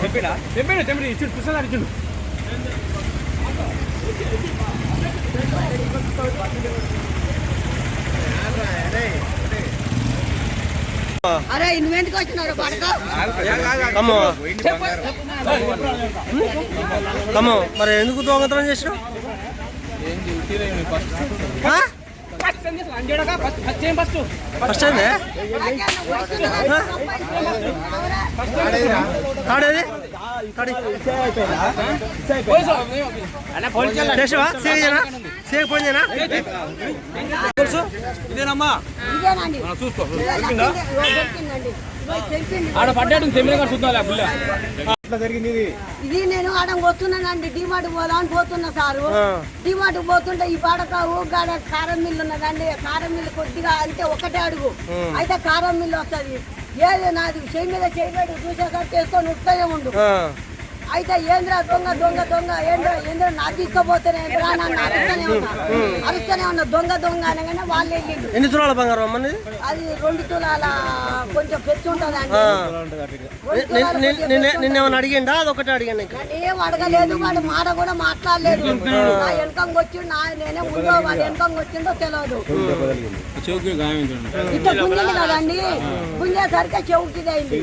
తెంపిడా తెంపిడు తెంపిడు ఇచ్చుడు పుస్తకాలు ఇచ్చుడు. అరే నువ్వెందుకు వచ్చినారు మరి ఎందుకు దొంగతనం చేసినావు? ఫస్ట్ అయిందే ఫోన్ చేయనా తెలుసు? ఇదేనమ్మా? చూసుకో. ఆడ పడ్డాడు తెమ్మిడి కూడా చూద్దాం ఇది? నేను ఆడ పోతున్నానండి డిమార్ట్ పోదామని పోతున్నా సారు. డిమార్ట్ పోతుంటే ఈ పాడకావు గాడ కారం మిల్లు ఉన్నదండి. కారం మిల్లు కొద్దిగా అంటే ఒకటే అడుగు. అయితే కారం మిల్లు వస్తుంది. ఏది నాది? చేయి మీద చేయబడి చూసేసరికి చేసుకొని ఉత్తనే ఉండు. అయితే ఏంద్రా దొంగ దొంగ దొంగ? ఏంద్రా ఏంద్రా? నా తీసుకుపోతేనే ఏంద్రా నన్ను అరుస్తూనే ఉన్నా. అరుస్తూనే ఉన్నా. దొంగ దొంగ అనగానే వాళ్ళు వెళ్ళిండు ఎన్ని తులాల బంగారం అమ్మని అది రెండు తులాల కొంచెం పెచ్చు ఉంటుంది అండి. నిన్నేమన్నా అడిగిండా? అదొకటే అడిగాను ఇంకా ఏం అడగలేదు వాడు మాట కూడా మాట్లాడలేదు. నా వెనకంగా వచ్చిండు నా నేనే ముందో వాడు వెనకంగా వచ్చిండో తెలియదు ఇట్లా గుంజింది కదండి? గుంజేసరికి చెవుకి అయింది